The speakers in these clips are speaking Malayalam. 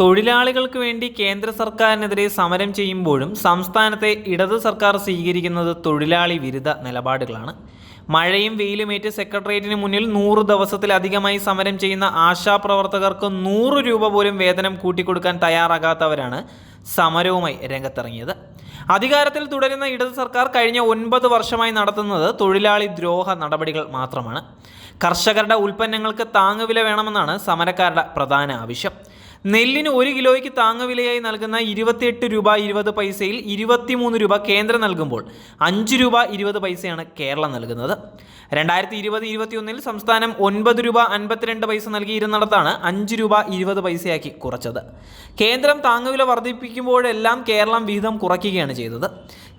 തൊഴിലാളികൾക്ക് വേണ്ടി കേന്ദ്ര സർക്കാരിനെതിരെ സമരം ചെയ്യുമ്പോഴും സംസ്ഥാനത്തെ ഇടത് സർക്കാർ സ്വീകരിക്കുന്നത് തൊഴിലാളി വിരുദ്ധ നിലപാടുകളാണ്. മഴയും വെയിലുമേറ്റ് സെക്രട്ടേറിയറ്റിന് മുന്നിൽ നൂറ് ദിവസത്തിലധികമായി സമരം ചെയ്യുന്ന ആശാപ്രവർത്തകർക്ക് നൂറ് രൂപ പോലും വേതനം കൂട്ടിക്കൊടുക്കാൻ തയ്യാറാകാത്തവരാണ് സമരവുമായി രംഗത്തിറങ്ങിയത്. അധികാരത്തിൽ തുടരുന്ന ഇടത് സർക്കാർ കഴിഞ്ഞ ഒൻപത് വർഷമായി നടത്തുന്നത് തൊഴിലാളി ദ്രോഹ നടപടികൾ മാത്രമാണ്. കർഷകരുടെ ഉൽപ്പന്നങ്ങൾക്ക് താങ്ങുവില വേണമെന്നാണ് സമരക്കാരുടെ പ്രധാന ആവശ്യം. നെല്ലിന് ഒരു കിലോയ്ക്ക് താങ്ങുവിലയായി നൽകുന്ന ഇരുപത്തിയെട്ട് രൂപ ഇരുപത് പൈസയിൽ ഇരുപത്തിമൂന്ന് രൂപ കേന്ദ്രം നൽകുമ്പോൾ അഞ്ച് രൂപ ഇരുപത് പൈസയാണ് കേരളം നൽകുന്നത്. രണ്ടായിരത്തി ഇരുപത് ഇരുപത്തിയൊന്നിൽ സംസ്ഥാനം ഒൻപത് രൂപ അൻപത്തിരണ്ട് പൈസ നൽകിയിരുന്നിടത്താണ് അഞ്ച് രൂപ ഇരുപത് പൈസയാക്കി കുറച്ചത്. കേന്ദ്രം താങ്ങുവില വർദ്ധിപ്പിക്കുമ്പോഴെല്ലാം കേരളം വിഹിതം കുറയ്ക്കുകയാണ് ചെയ്തത്.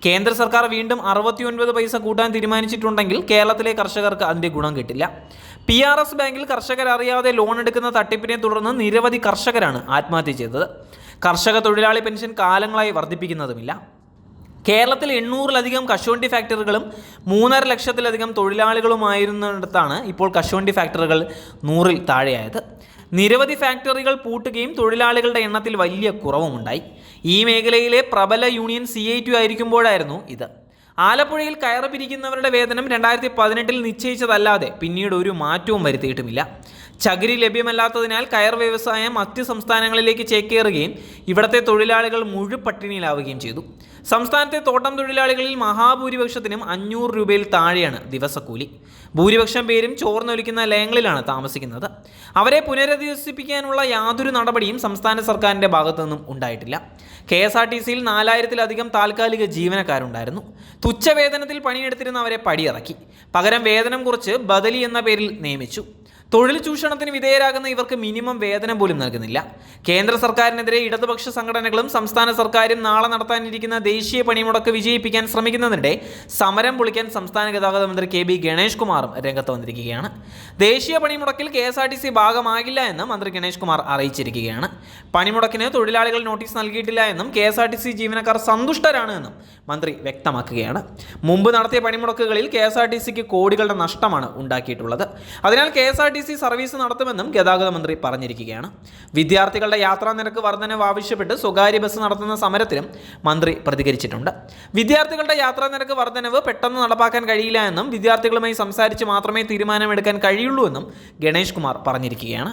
കേന്ദ്ര സർക്കാർ വീണ്ടും അറുപത്തിയൊൻപത് പൈസ കൂട്ടാൻ തീരുമാനിച്ചിട്ടുണ്ടെങ്കിൽ കേരളത്തിലെ കർഷകർക്ക് അതിന്റെ ഗുണം കിട്ടില്ല. പി ബാങ്കിൽ കർഷകർ അറിയാതെ ലോൺ എടുക്കുന്ന തട്ടിപ്പിനെ തുടർന്ന് നിരവധി കർഷകരാണ് ആത്മഹത്യ ചെയ്തത്. കർഷക തൊഴിലാളി പെൻഷൻ കാലങ്ങളായി വർദ്ധിപ്പിക്കുന്നതുമില്ല. കേരളത്തിൽ എണ്ണൂറിലധികം കശുവണ്ടി ഫാക്ടറികളും മൂന്നര ലക്ഷത്തിലധികം തൊഴിലാളികളുമായിരുന്നിടത്താണ് ഇപ്പോൾ കശുവണ്ടി ഫാക്ടറികൾ നൂറിൽ താഴെയായത്. നിരവധി ഫാക്ടറികൾ പൂട്ടുകയും തൊഴിലാളികളുടെ എണ്ണത്തിൽ വലിയ കുറവുമുണ്ടായി. ഈ മേഖലയിലെ പ്രബല യൂണിയൻ സി ഐ ടി ആയിരിക്കുമ്പോഴായിരുന്നു ഇത്. ആലപ്പുഴയിൽ കയറ് പിരിക്കുന്നവരുടെ വേതനം രണ്ടായിരത്തി പതിനെട്ടിൽ നിശ്ചയിച്ചതല്ലാതെ പിന്നീട് ഒരു മാറ്റവും വരുത്തിയിട്ടുമില്ല. ചകിരി ലഭ്യമല്ലാത്തതിനാൽ കയർ വ്യവസായം മറ്റ് സംസ്ഥാനങ്ങളിലേക്ക് ചേക്കേറുകയും ഇവിടത്തെ തൊഴിലാളികൾ മുഴുപട്ടിണിയിലാവുകയും ചെയ്തു. സംസ്ഥാനത്തെ തോട്ടം തൊഴിലാളികളിൽ മഹാഭൂരിപക്ഷത്തിനും അഞ്ഞൂറ് രൂപയിൽ താഴെയാണ് ദിവസക്കൂലി. ഭൂരിപക്ഷം പേരും ചോർന്നൊലിക്കുന്ന ലയങ്ങളിലാണ് താമസിക്കുന്നത്. അവരെ പുനരധിവസിപ്പിക്കാനുള്ള യാതൊരു നടപടിയും സംസ്ഥാന സർക്കാരിന്റെ ഭാഗത്തു നിന്നും ഉണ്ടായിട്ടില്ല. കെ എസ് ആർ ടി സിയിൽ നാലായിരത്തിലധികം താൽക്കാലിക ജീവനക്കാരുണ്ടായിരുന്നു. തുച്ഛവേതനത്തിൽ പണിയെടുത്തിരുന്നവരെ പടിയിറക്കി. പകരം വേതനം കുറച്ച് ബദലി എന്ന പേരിൽ നിയമിച്ചു. തൊഴിൽ ചൂഷണത്തിന് വിധേയരാകുന്ന ഇവർക്ക് മിനിമം വേതനം പോലും നൽകുന്നില്ല. കേന്ദ്ര സർക്കാരിനെതിരെ ഇടതുപക്ഷ സംഘടനകളും സംസ്ഥാന സർക്കാരും നാളെ നടത്താനിരിക്കുന്ന ദേശീയ പണിമുടക്ക് വിജയിപ്പിക്കാൻ ശ്രമിക്കുന്നതിനിടെ സമരം പൊളിക്കാൻ സംസ്ഥാന ഗതാഗത മന്ത്രി കെ ബി ഗണേഷ് കുമാറും രംഗത്ത് വന്നിരിക്കുകയാണ്. ദേശീയ പണിമുടക്കിൽ K S R T C ഭാഗമാകില്ല എന്ന് മന്ത്രി ഗണേഷ് കുമാർ അറിയിച്ചിരിക്കുകയാണ്. പണിമുടക്കിന് തൊഴിലാളികൾ നോട്ടീസ് നൽകിയിട്ടില്ല എന്നും K S R T C ജീവനക്കാർ സന്തുഷ്ടരാണ് എന്നും മന്ത്രി വ്യക്തമാക്കുകയാണ്. മുമ്പ് നടത്തിയ പണിമുടക്കുകളിൽ കെ എസ് ആർ ടി സിക്ക് കോടികളുടെ നഷ്ടമാണ് ഉണ്ടാക്കിയിട്ടുള്ളത്. അതിനാൽ K S R T C service നടത്തുമെന്നും ഗതാഗത മന്ത്രി പറഞ്ഞിരിക്കുകയാണ്. വിദ്യാർത്ഥികളുടെ യാത്രാ നിരക്ക് വർധനവ് ആവശ്യപ്പെട്ട് സ്വകാര്യ ബസ് നടത്തുന്ന സമരത്തിലും മന്ത്രി പ്രതികരിച്ചിട്ടുണ്ട്. വിദ്യാർത്ഥികളുടെ യാത്രാ നിരക്ക് വർധനവ് പെട്ടെന്ന് നടപ്പാക്കാൻ കഴിയില്ല എന്നും വിദ്യാർത്ഥികളുമായി സംസാരിച്ച് മാത്രമേ തീരുമാനമെടുക്കാൻ കഴിയുള്ളൂ എന്നും ഗണേഷ് കുമാർ പറഞ്ഞിരിക്കുകയാണ്.